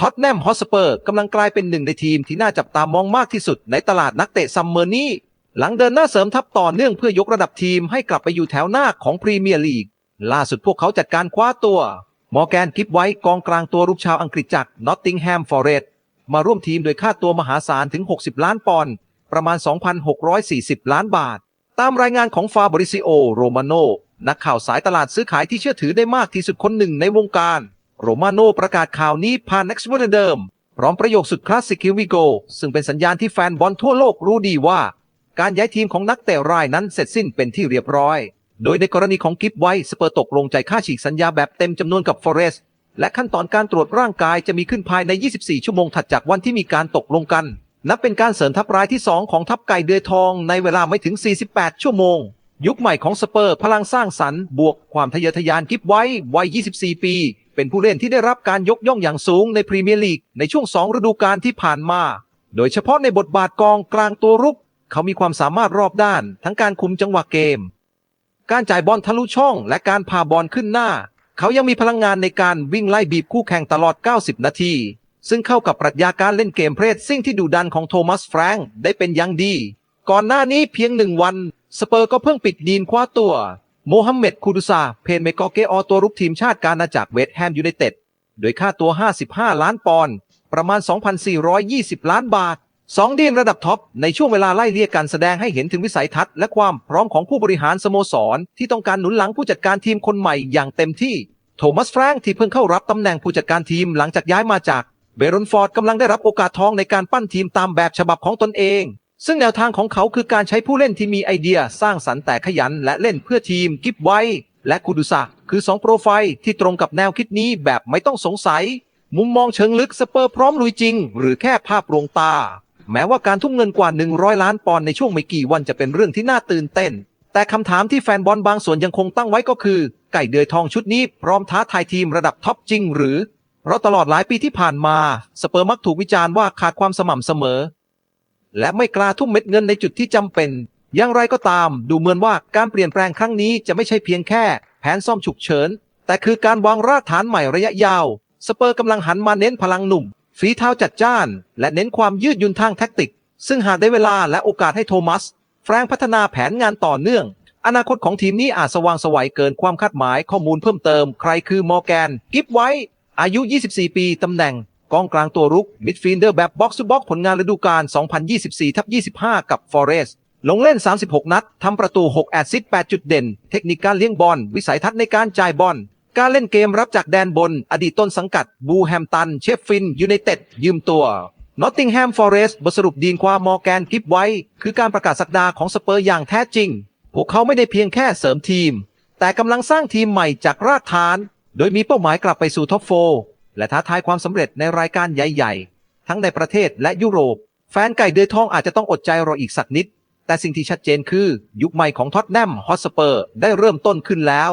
ท็อตแนมฮอสเปอร์กำลังกลายเป็นหนึ่งในทีมที่น่าจับตามองมากที่สุดในตลาดนักเตะซัมเมอร์นี้ หลังเดินหน้าเสริมทัพต่อเนื่องเพื่อยกระดับทีมให้กลับไปอยู่แถวหน้าของพรีเมียร์ลีก ล่าสุดพวกเขาจัดการคว้าตัว มอร์แกนกิฟไว้กองกลางตัวรุกชาวอังกฤษจากนอตติงแฮมฟอร์เรสต์มาร่วมทีมโดยค่าตัวมหาศาลถึง 60 ล้านปอนด์ประมาณ 2,640 ล้านบาท ตามรายงานของฟาบริซิโอโรมาโนนักข่าวสายตลาดซื้อขายที่เชื่อถือได้มากที่สุดคนหนึ่งในวงการ โรมาโนประกาศข่าวนี้ผ่าน Next วันเดิม พร้อมประโยคสุดคลาสสิก Here we go ซึ่งเป็นสัญญาณที่แฟนบอลทั่วโลกรู้ดีว่า การย้ายทีมของนักเตะรายนั้นเสร็จสิ้นเป็นที่เรียบร้อย โดยในกรณีของกิฟไว้สเปอร์ตกลงใจค่าฉีกสัญญาแบบเต็มจำนวนกับฟอเรสต์และขั้นตอนการตรวจร่างกายจะมีขึ้นภายใน 24 ชั่วโมงถัดจากวันที่มีการตกลงกัน นับเป็นการเสริมทัพรายที่ 2 ของทัพไก่เดือยทองในเวลาไม่ถึง 48 ชั่วโมง ยุคใหม่ของสเปอร์พลังสร้างสรรค์บวกความทะเยอทะยานกิฟไว้วัย 24 ปี เป็นผู้เล่นที่ได้รับการยกย่องอย่างสูงในพรีเมียร์ลีกในช่วง2ฤดูกาลที่ผ่านมา โดยเฉพาะในบทบาทกองกลางตัวรุก เขามีความสามารถรอบด้าน ทั้งการคุมจังหวะเกม การจ่ายบอลทะลุช่อง และการพาบอลขึ้นหน้า เขายังมีพลังงานในการวิ่งไล่บีบคู่แข่งตลอด 90 นาที ซึ่งเข้ากับปรัชญาการเล่นเกมเพรสซิ่งที่ดุดันของโทมัสแฟรงค์ได้เป็นอย่างดี ก่อนหน้านี้เพียงหนึ่งวัน สเปอร์ก็เพิ่งปิดดีนคว้าตัว โมฮัมเหม็ดคูดุซา เพนเมกอเกอตัวรุกทีมชาติการนาจากเวสต์แฮมยูไนเต็ด โดยค่าตัว 55 ล้านปอนด์ ประมาณ 2,420 ล้านบาทสองดีนระดับท็อป ในช่วงเวลาไล่เลี่ยกันแสดงให้เห็นถึงวิสัยทัศน์และความพร้อมของผู้บริหารสโมสร ที่ต้องการหนุนหลังผู้จัดการทีมคนใหม่อย่างเต็มที่ โทมัสแฟรงค์ที่เพิ่งเข้ารับตำแหน่งผู้จัดการทีมหลังจากย้ายมาจากเบรนฟอร์ดกำลังได้รับโอกาสทองในการปั้นทีมตามแบบฉบับของตนเอง ซึ่งแนวทางของเขาคือการใช้ผู้เล่นที่มีไอเดียสร้างสรรค์แต่ขยัน และเล่นเพื่อทีมกิฟไวและคูดุซะคือสองโปรไฟล์ที่ตรงกับแนวคิดนี้แบบไม่ต้องสงสัย มุมมองเชิงลึกสเปอร์พร้อมลุยจริง หรือแค่ภาพลวงตา แม้ว่าการทุ่มเงินกว่า 100 ล้านปอนด์ในช่วงไม่กี่วันจะเป็นเรื่องที่น่าตื่นเต้น แต่คำถามที่แฟนบอลบางส่วนยังคงตั้งไว้ก็คือ ไก่เดือยทองชุดนี้พร้อมท้าทายทีมระดับท็อปจริง หรือเพราะตลอดหลายปีที่ผ่านมา สเปอร์มักถูกวิจารณ์ว่าขาดความสม่ำเสมอ และไม่กล้าทุ่มเม็ดเงินในจุดที่จำเป็น อย่างไรก็ตาม ดูเหมือนว่าการเปลี่ยนแปลงครั้งนี้จะไม่ใช่เพียงแค่ แผนซ่อมฉุกเฉิน แต่คือการวางรากฐานใหม่ระยะยาว สเปอร์กำลังหันมาเน้นพลังหนุ่ม ฝีเท้าจัดจ้าน และเน้นความยืดหยุ่นทางแท็กติก ซึ่งหากได้เวลาและโอกาสให้โทมัส แฟรงพัฒนาแผนงานต่อเนื่อง อนาคตของทีมนี้อาจสว่างสวัยเกินความคาดหมายข้อมูลเพิ่มเติม ใครคือมอร์แกน กิฟไว้ อายุ 24 ปีตำแหน่ง กองกลางตัวรุกมิดฟิลเดอร์แบบบ็อกซ์บ็อกผลงานฤดูกาล 2024ทับ25 กับฟอเรสต์ลงเล่น 36 นัด ทำประตู 6 แอสซิสต์8จุดเด่น เทคนิคการเลี้ยงบอล วิสัยทัศน์ในการจ่ายบอล การเล่นเกมรับจากแดนบน อดีตต้นสังกัด บูแฮมตัน เชฟฟิน ยูไนเต็ด ยืมตัวนอตติงแฮมฟอเรสต์บทสรุปดีนความมอร์แกนกิฟไว้ คือการประกาศสักดาของสเปอร์อย่างแท้จริง พวกเขาไม่ได้เพียงแค่เสริมทีม แต่กำลังสร้างทีมใหม่จากรากฐาน โดยมีเป้าหมายกลับไปสู่ท็อปโฟ และท้าทายความสำเร็จในรายการใหญ่ๆ ทั้งในประเทศและยุโรป แฟนไก่เดือยทองอาจจะต้องอดใจรออีกสักนิด แต่สิ่งที่ชัดเจนคือ ยุคใหม่ของท็อตแนมฮอตสเปอร์ได้เริ่มต้นขึ้นแล้ว